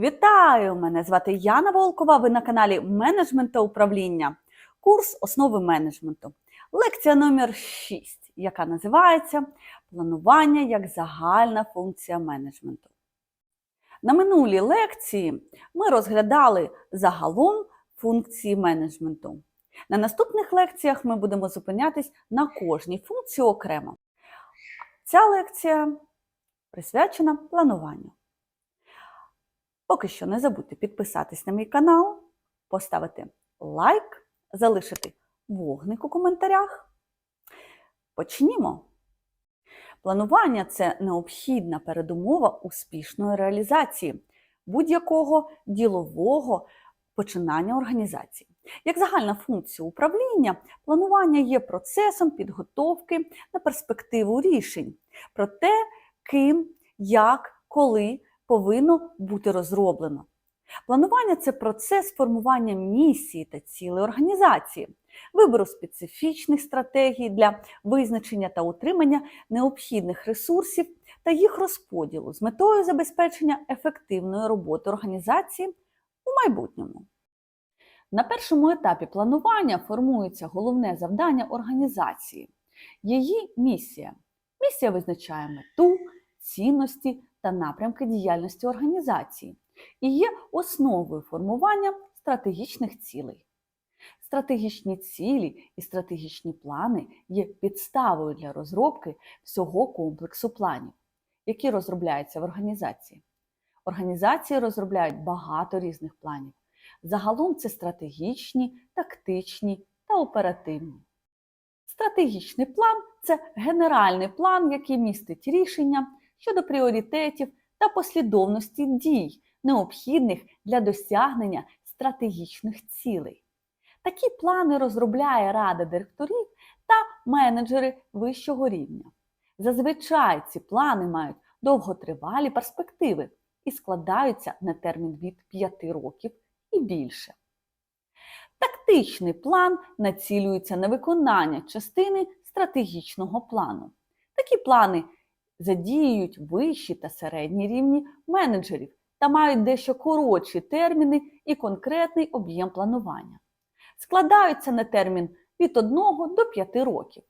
Вітаю! Мене звати Яна Волкова. Ви на каналі Менеджмент та управління. Курс основи менеджменту. Лекція номер 6, яка називається Планування як загальна функція менеджменту. На минулій лекції ми розглядали загалом функції менеджменту. На наступних лекціях ми будемо зупинятись на кожній функції окремо. Ця лекція присвячена плануванню. Поки що не забудьте підписатись на мій канал, поставити лайк, залишити вогник у коментарях. Почнімо. Планування це необхідна передумова успішної реалізації будь-якого ділового починання організації. Як загальна функція управління, планування є процесом підготовки на перспективу рішень про те, ким, як, коли повинно бути розроблено. Планування це процес формування місії та цілей організації, вибору специфічних стратегій для визначення та утримання необхідних ресурсів та їх розподілу з метою забезпечення ефективної роботи організації у майбутньому. На першому етапі планування формується головне завдання організації, її місія. Місія визначає мету, цінності та напрямки діяльності організації і є основою формування стратегічних цілей. Стратегічні цілі і стратегічні плани є підставою для розробки всього комплексу планів, які розробляються в організації. Організації розробляють багато різних планів. Загалом це стратегічні, тактичні та оперативні. Стратегічний план це генеральний план, який містить рішення щодо пріоритетів та послідовності дій, необхідних для досягнення стратегічних цілей. Такі плани розробляє Рада директорів та менеджери вищого рівня. Зазвичай ці плани мають довготривалі перспективи і складаються на термін від 5 років і більше. Тактичний план націлюється на виконання частини стратегічного плану. Такі плани задіюють вищі та середні рівні менеджерів та мають дещо коротші терміни і конкретний об'єм планування. Складаються на термін від 1 до 5 років.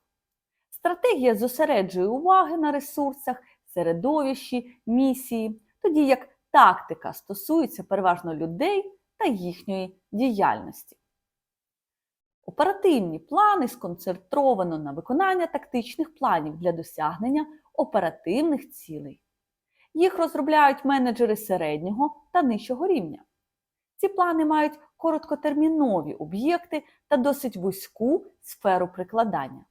Стратегія зосереджує уваги на ресурсах, середовищі, місії, тоді як тактика стосується переважно людей та їхньої діяльності. Оперативні плани сконцентровано на виконання тактичних планів для досягнення оперативних цілей. Їх розробляють менеджери середнього та нижчого рівня. Ці плани мають короткотермінові об'єкти та досить вузьку сферу прикладання.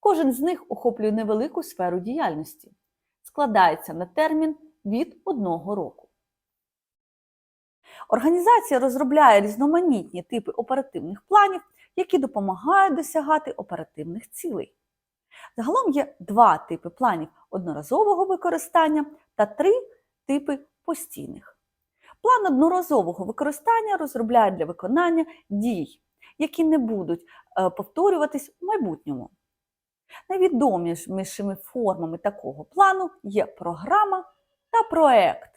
Кожен з них охоплює невелику сферу діяльності, складається на термін від одного року. Організація розробляє різноманітні типи оперативних планів, які допомагають досягати оперативних цілей. Загалом є два типи планів одноразового використання та три типи постійних. План одноразового використання розробляють для виконання дій, які не будуть е, повторюватись у майбутньому. Найвідомішими формами такого плану є програма та проект.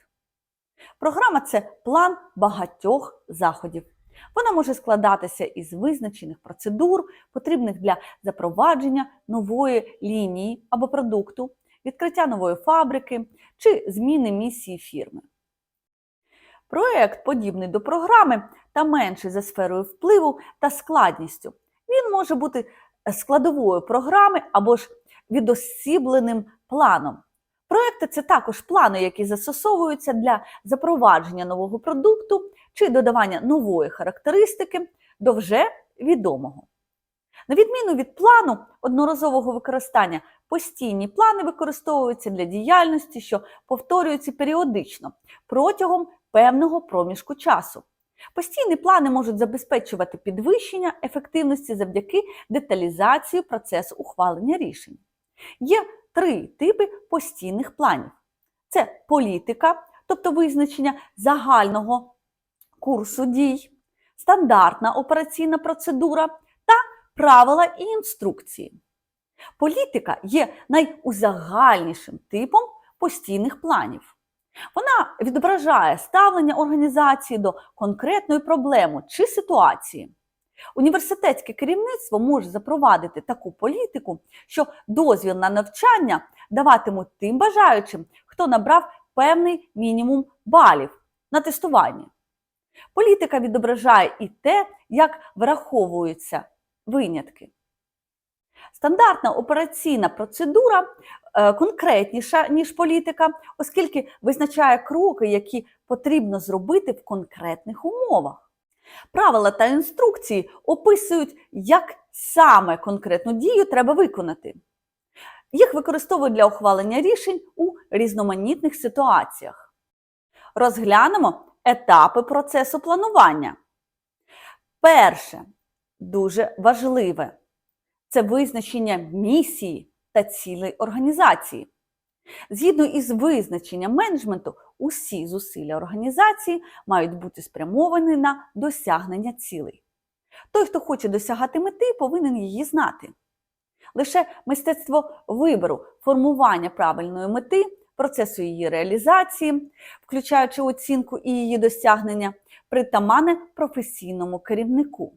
Програма це план багатьох заходів. Вона може складатися із визначених процедур, потрібних для запровадження нової лінії або продукту, відкриття нової фабрики чи зміни місії фірми. Проект, подібний до програми та менший за сферою впливу та складністю, він може бути складовою програми або ж відосібленим планом. Проекти це також плани, які застосовуються для запровадження нового продукту чи додавання нової характеристики до вже відомого. На відміну від плану одноразового використання, постійні плани використовуються для діяльності, що повторюються періодично протягом певного проміжку часу. Постійні плани можуть забезпечувати підвищення ефективності завдяки деталізації процесу ухвалення рішень. Є три типи постійних планів: це політика, тобто визначення загального курсу дій, стандартна операційна процедура та правила і інструкції. Політика є найузагальнішим типом постійних планів. Вона відображає ставлення організації до конкретної проблеми чи ситуації. Університетське керівництво може запровадити таку політику, що дозвіл на навчання даватимуть тим бажаючим, хто набрав певний мінімум балів на тестуванні. Політика відображає і те, як враховуються винятки. Стандартна операційна процедура е, конкретніша, ніж політика, оскільки визначає кроки, які потрібно зробити в конкретних умовах. Правила та інструкції описують, як саме конкретну дію треба виконати. Їх використовують для ухвалення рішень у різноманітних ситуаціях. Розглянемо етапи процесу планування. Перше, дуже важливе це визначення місії та цілей організації. Згідно із визначенням менеджменту, усі зусилля організації мають бути спрямовані на досягнення цілей. Той, хто хоче досягати мети, повинен її знати. Лише мистецтво вибору, формування правильної мети, процесу її реалізації, включаючи оцінку і її досягнення, притамане професійному керівнику.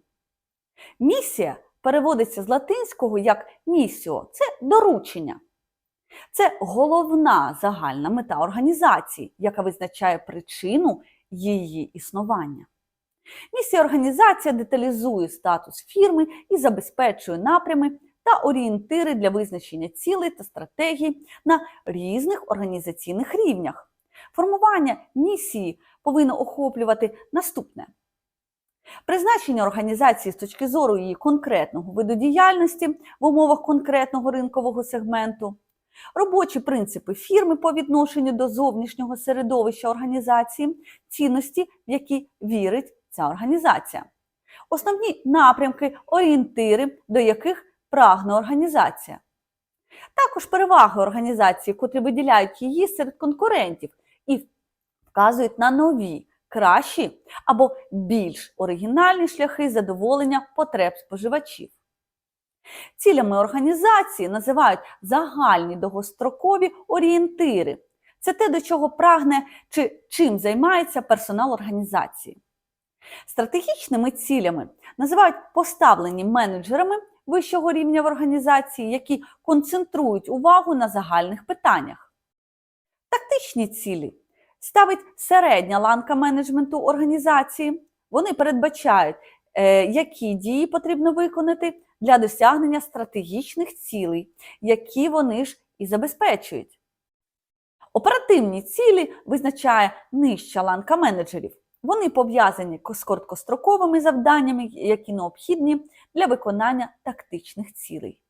Місія переводиться з латинського як місіо це доручення. Це головна загальна мета організації, яка визначає причину її існування. Місія організації деталізує статус фірми і забезпечує напрями та орієнтири для визначення цілей та стратегій на різних організаційних рівнях. Формування місії повинно охоплювати наступне: призначення організації з точки зору її конкретного виду діяльності в умовах конкретного ринкового сегменту, робочі принципи фірми по відношенню до зовнішнього середовища організації, цінності, в які вірить ця організація, основні напрямки, орієнтири, до яких прагне організація. Також переваги організації, котрі виділяють її серед конкурентів і вказують на нові, кращі або більш оригінальні шляхи задоволення потреб споживачів. Цілями організації називають загальні довгострокові орієнтири. Це те, до чого прагне чи чим займається персонал організації. Стратегічними цілями називають поставлені менеджерами вищого рівня в організації, які концентрують увагу на загальних питаннях. Тактичні цілі ставить середня ланка менеджменту організації. Вони передбачають, е, які дії потрібно виконати для досягнення стратегічних цілей, які вони ж і забезпечують. Оперативні цілі визначає нижча ланка менеджерів. Вони пов'язані з короткостроковими завданнями, які необхідні для виконання тактичних цілей.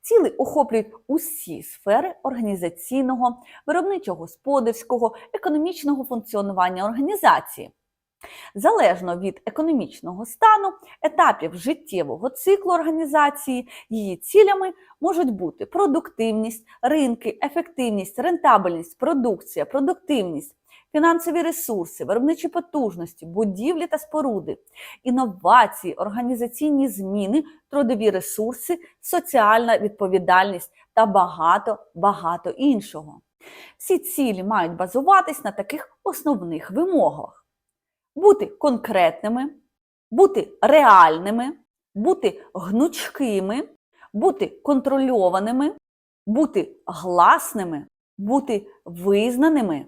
Ціли охоплюють усі сфери організаційного, виробничо-господарського, економічного функціонування організації. Залежно від економічного стану, етапів життєвого циклу організації, її цілями можуть бути продуктивність, ринки, ефективність, рентабельність, продукція, продуктивність, фінансові ресурси, виробничі потужності, будівлі та споруди, інновації, організаційні зміни, трудові ресурси, соціальна відповідальність та багато багато іншого. Всі цілі мають базуватись на таких основних вимогах бути конкретними, бути реальними, бути гнучкими, бути контрольованими, бути гласними, бути визнаними.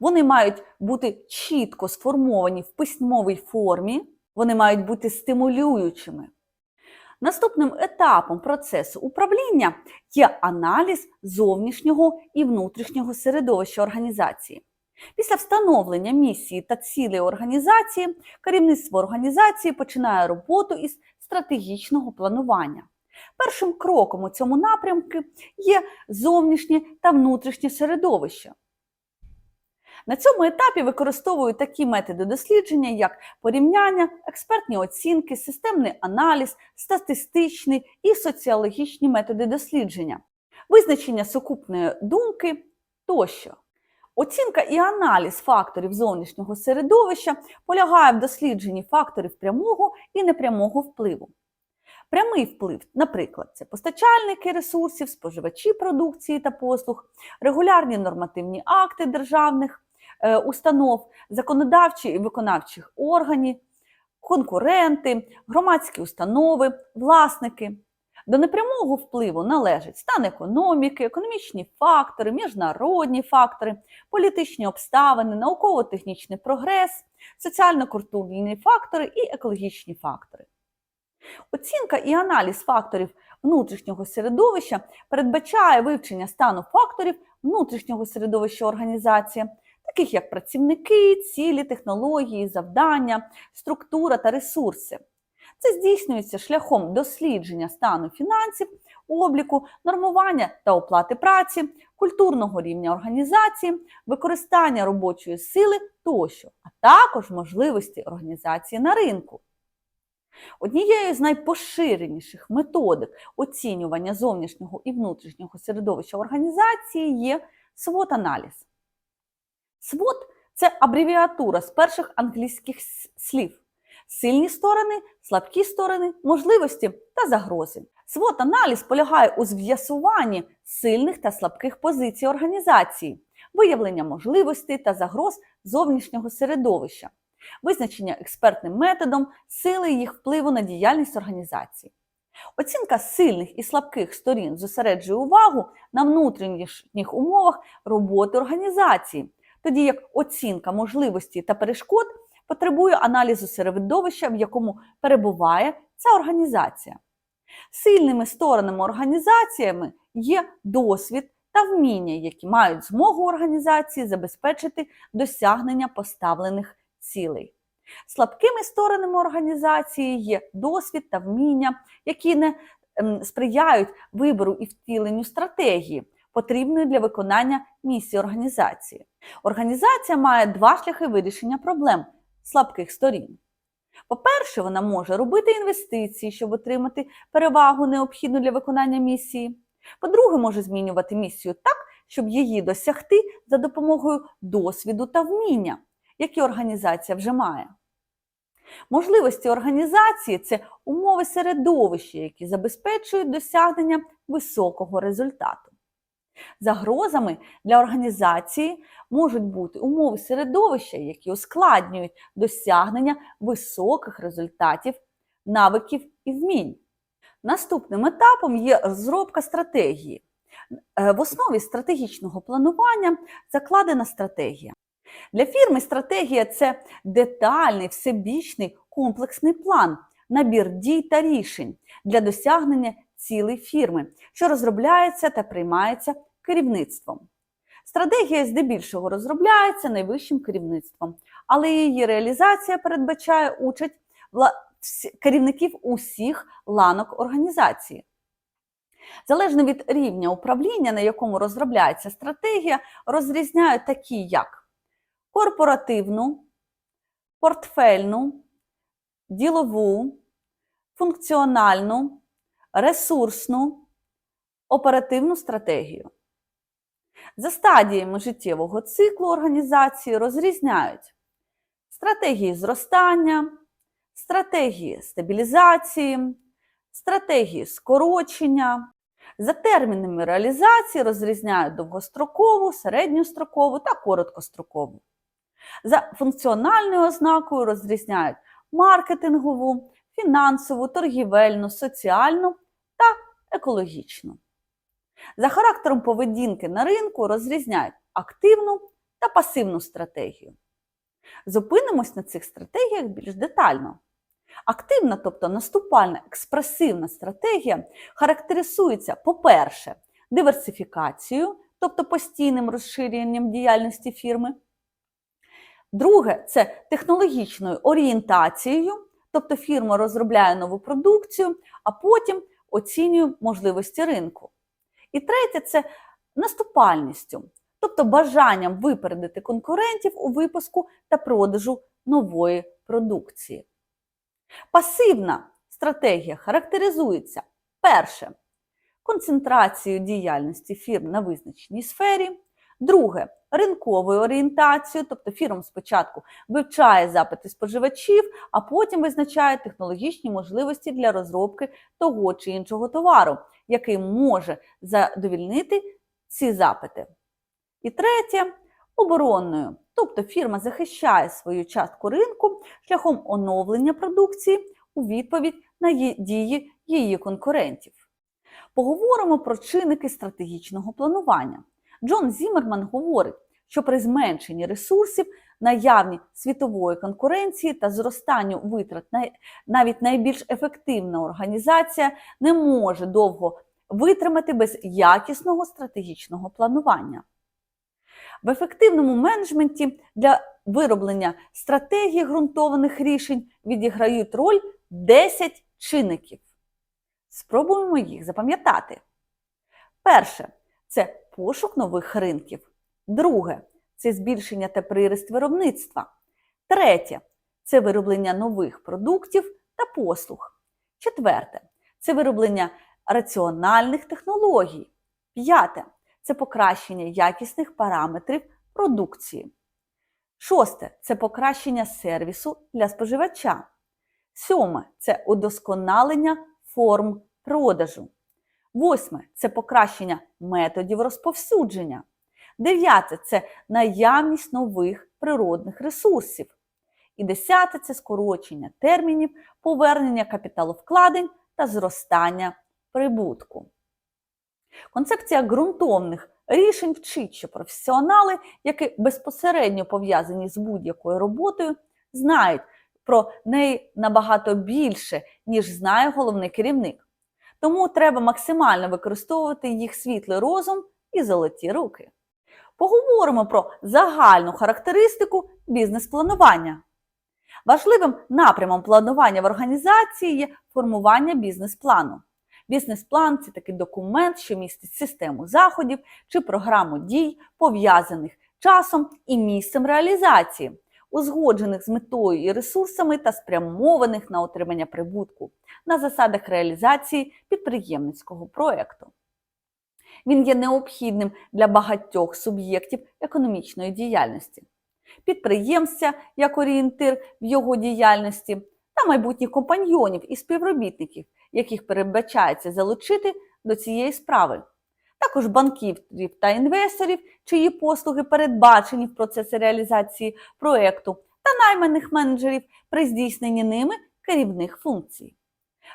Вони мають бути чітко сформовані в письмовій формі, вони мають бути стимулюючими. Наступним етапом процесу управління є аналіз зовнішнього і внутрішнього середовища організації. Після встановлення місії та цілей організації керівництво організації починає роботу із стратегічного планування. Першим кроком у цьому напрямку є зовнішнє та внутрішнє середовище. На цьому етапі використовують такі методи дослідження, як порівняння, експертні оцінки, системний аналіз, статистичний і соціологічні методи дослідження, визначення сукупної думки тощо. Оцінка і аналіз факторів зовнішнього середовища полягає в дослідженні факторів прямого і непрямого впливу. Прямий вплив, наприклад, це постачальники ресурсів, споживачі продукції та послуг, регулярні нормативні акти державних установ, законодавчі і виконавчих органів, конкуренти, громадські установи, власники. До непрямого впливу належать стан економіки, економічні фактори, міжнародні фактори, політичні обставини, науково-технічний прогрес, соціально-культурні фактори і екологічні фактори. Оцінка і аналіз факторів внутрішнього середовища передбачає вивчення стану факторів внутрішнього середовища організації, таких як працівники, цілі, технології, завдання, структура та ресурси. Це здійснюється шляхом дослідження стану фінансів, обліку, нормування та оплати праці, культурного рівня організації, використання робочої сили тощо, а також можливості організації на ринку. Однією з найпоширеніших методик оцінювання зовнішнього і внутрішнього середовища організації є SWOT-аналіз. SWOT – це абревіатура з перших англійських слів сильні сторони, слабкі сторони, можливості та загрози. SWOT-аналіз полягає у з'ясуванні сильних та слабких позицій організації, виявлення можливостей та загроз зовнішнього середовища, визначення експертним методом сили їх впливу на діяльність організації. Оцінка сильних і слабких сторін зосереджує увагу на внутрішніх умовах роботи організації, тоді як оцінка можливості та перешкод потребує аналізу середовища, в якому перебуває ця організація. Сильними сторонами організаціями є досвід та вміння, які мають змогу організації забезпечити досягнення поставлених цілей. Слабкими сторонами організації є досвід та вміння, які не ем, сприяють вибору і втіленню стратегії, потрібної для виконання місії організації. Організація має два шляхи вирішення проблем слабких сторін. По-перше, вона може робити інвестиції, щоб отримати перевагу необхідну для виконання місії. По-друге, може змінювати місію так, щоб її досягти за допомогою досвіду та вміння, які організація вже має. Можливості організації це умови середовища, які забезпечують досягнення високого результату. Загрозами для організації можуть бути умови середовища, які ускладнюють досягнення високих результатів, навиків і вмінь. Наступним етапом є розробка стратегії. Е, В основі стратегічного планування закладена стратегія. Для фірми стратегія це детальний, всебічний комплексний план, набір дій та рішень для досягнення цілей фірми, що розробляється та приймається керівництвом. Стратегія здебільшого розробляється найвищим керівництвом, але її реалізація передбачає участь керівників усіх ланок організації. Залежно від рівня управління, на якому розробляється стратегія, розрізняють такі, як корпоративну, портфельну, ділову, функціональну, ресурсну, оперативну стратегію. За стадіями життєвого циклу організації розрізняють стратегії зростання, стратегії стабілізації, стратегії скорочення. За термінами реалізації розрізняють довгострокову, середньострокову та короткострокову. За функціональною ознакою розрізняють маркетингову, фінансову, торгівельну, соціальну та екологічну. За характером поведінки на ринку розрізняють активну та пасивну стратегію. Зупинимось на цих стратегіях більш детально. Активна, тобто наступальна експресивна стратегія характеризується, по-перше, диверсифікацією, тобто постійним розширенням діяльності фірми. Друге це технологічною орієнтацією, тобто фірма розробляє нову продукцію, а потім оцінює можливості ринку. І третє це наступальністю, тобто бажанням випередити конкурентів у випуску та продажу нової продукції. Пасивна стратегія характеризується перше концентрацією діяльності фірм на визначеній сфері, друге ринковою орієнтацією, тобто фірм спочатку вивчає запити споживачів, а потім визначає технологічні можливості для розробки того чи іншого товару, який може задовільнити ці запити. І третє оборонною, тобто фірма захищає свою частку ринку шляхом оновлення продукції у відповідь на дії її конкурентів. Поговоримо про чинники стратегічного планування. Джон Зіммерман говорить, що при зменшенні ресурсів, наявні світової конкуренції та зростанню витрат навіть найбільш ефективна організація не може довго витримати без якісного стратегічного планування. В ефективному менеджменті для вироблення стратегії ґрунтованих рішень відіграють роль 10 чинників. Спробуємо їх запам'ятати. Перше це пошук нових ринків. Друге це збільшення та пририст виробництва. Третє це вироблення нових продуктів та послуг. Четверте це вироблення раціональних технологій. П'яте це покращення якісних параметрів продукції. Шосте це покращення сервісу для споживача. Сьоме це удосконалення форм продажу. Восьме це покращення методів розповсюдження. Дев'яте це наявність нових природних ресурсів. І десяте це скорочення термінів, повернення капіталовкладень та зростання прибутку. Концепція ґрунтовних рішень вчить, що професіонали, які безпосередньо пов'язані з будь-якою роботою, знають про неї набагато більше, ніж знає головний керівник. Тому треба максимально використовувати їх світлий розум і золоті руки. Поговоримо про загальну характеристику бізнес-планування. Важливим напрямом планування в організації є формування бізнес-плану. Бізнес-план це такий документ, що містить систему заходів чи програму дій, пов'язаних часом і місцем реалізації, узгоджених з метою і ресурсами та спрямованих на отримання прибутку на засадах реалізації підприємницького проєкту. Він є необхідним для багатьох суб'єктів економічної діяльності, підприємця як орієнтир в його діяльності та майбутніх компаньйонів і співробітників, яких передбачається залучити до цієї справи. Також банкірів та інвесторів, чиї послуги передбачені в процесі реалізації проєкту, та найманих менеджерів при здійсненні ними керівних функцій.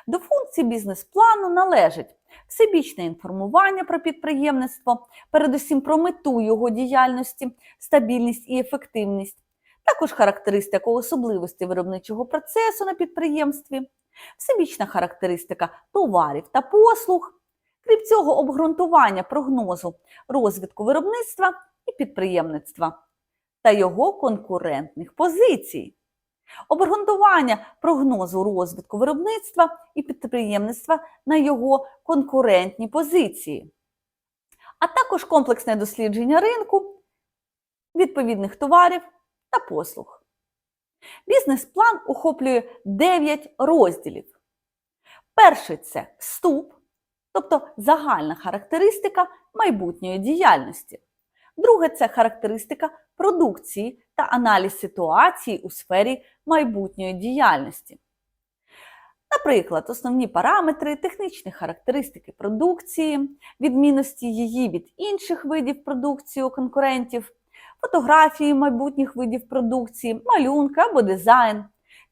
До функцій бізнес-плану належить всебічне інформування про підприємництво, передусім про мету його діяльності, стабільність і ефективність, також характеристика особливості виробничого процесу на підприємстві, всебічна характеристика товарів та послуг, крім цього, обґрунтування прогнозу розвитку виробництва і підприємництва та його конкурентних позицій. Обґрунтування прогнозу розвитку виробництва і підприємництва на його конкурентні позиції, а також комплексне дослідження ринку, відповідних товарів та послуг. Бізнес-план охоплює 9 розділів. Перший це вступ, тобто загальна характеристика майбутньої діяльності. Друге це характеристика продукції та аналіз ситуації у сфері майбутньої діяльності. Наприклад, основні параметри, технічні характеристики продукції, відмінності її від інших видів продукції у конкурентів, фотографії майбутніх видів продукції, малюнка або дизайн,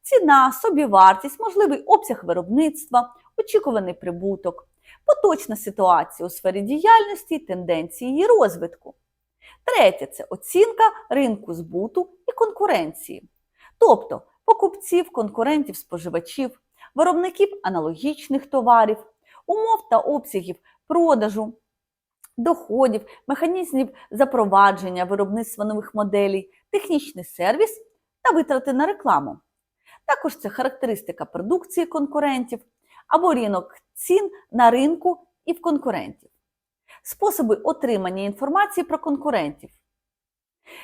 ціна, собівартість, можливий обсяг виробництва, очікуваний прибуток, поточна ситуація у сфері діяльності, тенденції її розвитку. Третє це оцінка ринку збуту і конкуренції, тобто покупців, конкурентів, споживачів, виробників аналогічних товарів, умов та обсягів продажу, доходів, механізмів запровадження виробництва нових моделей, технічний сервіс та витрати на рекламу. Також це характеристика продукції конкурентів або ринок цін на ринку і в конкурентів способи отримання інформації про конкурентів.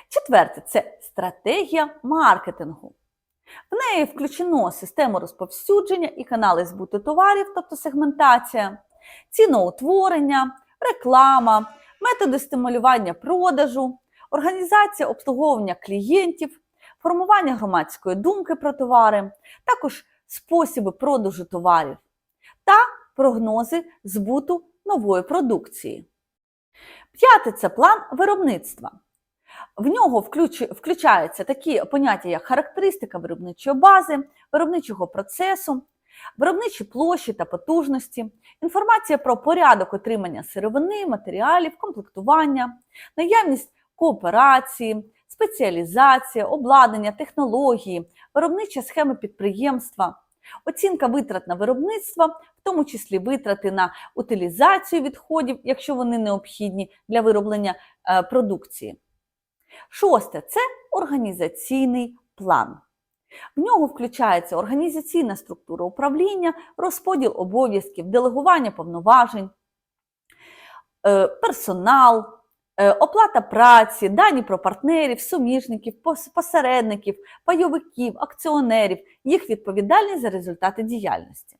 Четверте це стратегія маркетингу. В неї включено систему розповсюдження і канали збуту товарів, тобто сегментація, ціноутворення, реклама, методи стимулювання продажу, організація обслуговування клієнтів, формування громадської думки про товари, також способи продажу товарів та прогнози збуту нової продукції. П'яте це план виробництва. В нього включаються такі поняття, як характеристика виробничої бази, виробничого процесу, виробничі площі та потужності, інформація про порядок отримання сировини, матеріалів, комплектування, наявність кооперації, спеціалізація, обладнання, технології, виробничі схеми підприємства, оцінка витрат на виробництво, в тому числі витрати на утилізацію відходів, якщо вони необхідні для вироблення е, продукції. Шосте це організаційний план. В нього включається організаційна структура управління, розподіл обов'язків, делегування повноважень, е, персонал, оплата праці, дані про партнерів, суміжників, посередників, пайовиків, акціонерів, їх відповідальність за результати діяльності.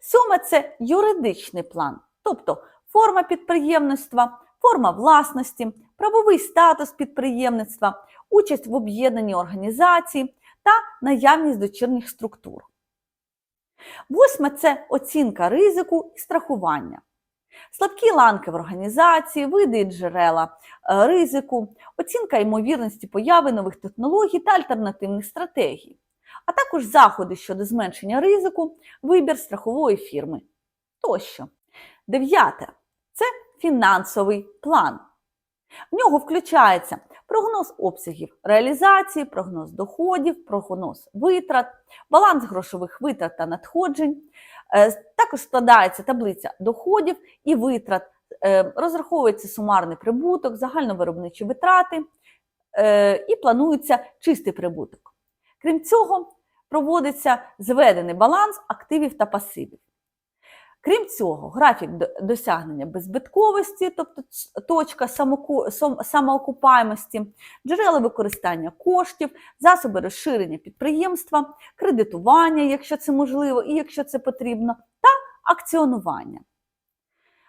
Сьоме це юридичний план, тобто форма підприємництва, форма власності, правовий статус підприємництва, участь в об'єднанні організації та наявність дочірніх структур. Восьме це оцінка ризику і страхування. Слабкі ланки в організації, види і джерела е, ризику, оцінка ймовірності появи нових технологій та альтернативних стратегій, а також заходи щодо зменшення ризику, вибір страхової фірми тощо. Дев'яте це фінансовий план. В нього включається прогноз обсягів реалізації, прогноз доходів, прогноз витрат, баланс грошових витрат та надходжень. Е, Також складається таблиця доходів і витрат, е, розраховується сумарний прибуток, загальновиробничі витрати е, і планується чистий прибуток. Крім цього, проводиться зведений баланс активів та пасивів. Крім цього, графік досягнення беззбитковості, тобто точка самоокупаємості, джерела використання коштів, засоби розширення підприємства, кредитування, якщо це можливо і якщо це потрібно, та акціонування.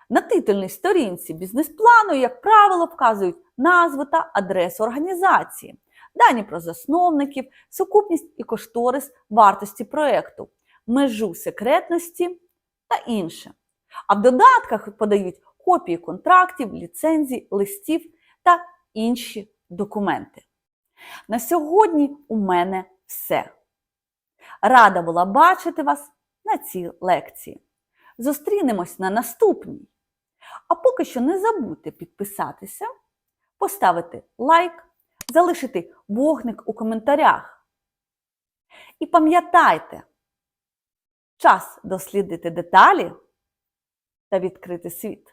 На титульній сторінці бізнес-плану, як правило, вказують назву та адресу організації, дані про засновників, сукупність і кошторис вартості проєкту, межу секретності та інше. А в додатках подають копії контрактів, ліцензій, листів та інші документи. На сьогодні у мене все. Рада була бачити вас на цій лекції. Зустрінемось на наступній. А поки що не забудьте підписатися, поставити лайк, залишити вогник у коментарях. І пам'ятайте, час дослідити деталі та відкрити світ.